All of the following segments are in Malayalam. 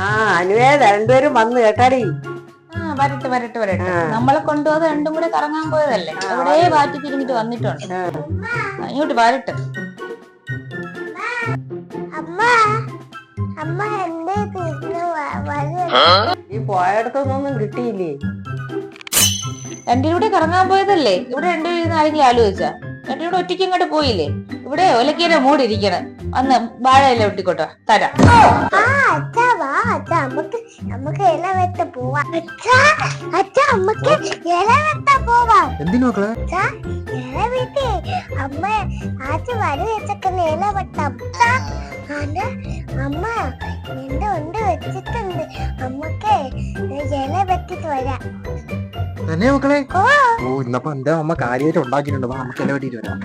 ആ അനുവേ രണ്ടുപേരും വന്നു കേട്ടാടി. ആ വരട്ടെ വരട്ടെ വരട്ടെ. നമ്മളെ കൊണ്ടുപോകാതെ രണ്ടും കൂടെ കറങ്ങാൻ പോയതല്ലേ? അവിടെ വാറ്റി തിരിഞ്ഞിട്ട് വന്നിട്ടുണ്ട്. അങ്ങോട്ട് വരട്ടെ. ഈ പോയടത്തൊന്നും കിട്ടിയില്ലേ? രണ്ടും കൂടെ കറങ്ങാൻ പോയതല്ലേ? ഇവിടെ രണ്ടുപേരും ആരെങ്കിലും ആലോചിച്ച? എന്റെ കൂടെ ഒറ്റയ്ക്ക് ഇങ്ങോട്ട് പോയില്ലേ? ഇവിടെ ഒലക്കേരെ മൂടി ഇരിക്കണം അന്ന് വാഴയില ഒട്ടിക്കോട്ടോ തരാം. നമുക്ക് നമുക്ക് ഇല വെട്ട പോവാം. നമുക്ക് ഇല വെട്ട പോവാം. എന്തിനു മക്കളെ? അച്ഛാ ഇല വെട്ടി. അമ്മ വരി ഇല വെട്ടാം. അമ്മ എന്റെ ഉണ്ട് വെച്ചിട്ടുണ്ട്. നമുക്ക് ഇല വെട്ടിട്ട് വരാം. തന്നെ മക്കളെ. ഓ ഇന്നപ്പോ എന്റെ അമ്മ കാര്യമായിട്ട് ഉണ്ടാക്കിയിട്ടുണ്ട്. വാ നമുക്ക് എന്നെ വേണ്ടിട്ട് വരാം.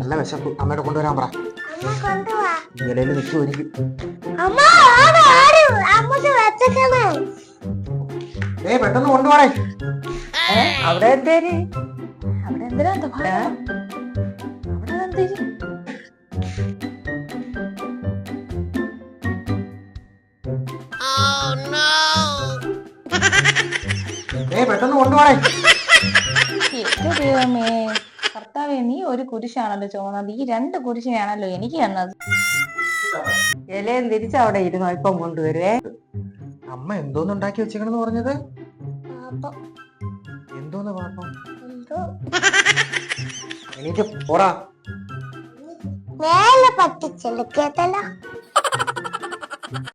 നല്ല വിശപ്പ്. അമ്മയുടെ കൊണ്ടുവരാൻ പറ. ഇലയിൽ നിൽക്കുമായിരിക്കും ഏ പെട്ടെന്ന് കൊണ്ടുപോണേ. അവിടെ എന്തേര്? അവിടെ എന്തിനാ? അവിടെ എന്തേലും പെട്ടെന്ന് കൊണ്ടുപോണേ. എന്റെ ദൈവമേ കർത്താവേ നീ ഒരു കുരിശാണല്ലോ ചുമന്നത്. ഈ രണ്ട് കുരിശിനെയാണല്ലോ എനിക്ക് തന്നത്. ഇലയും തിരിച്ച് അവിടെ ഇരുന്നോ ഇപ്പം കൊണ്ടുവരുവേ? അമ്മ എന്തോന്ന് ഉണ്ടാക്കി വെച്ചേക്കണെന്ന് പറഞ്ഞത്? എന്തോന്ന് പാപ്പം? എനിക്ക് പോടാ. മേലെ പറ്റിച്ചെടുക്കത്തല്ല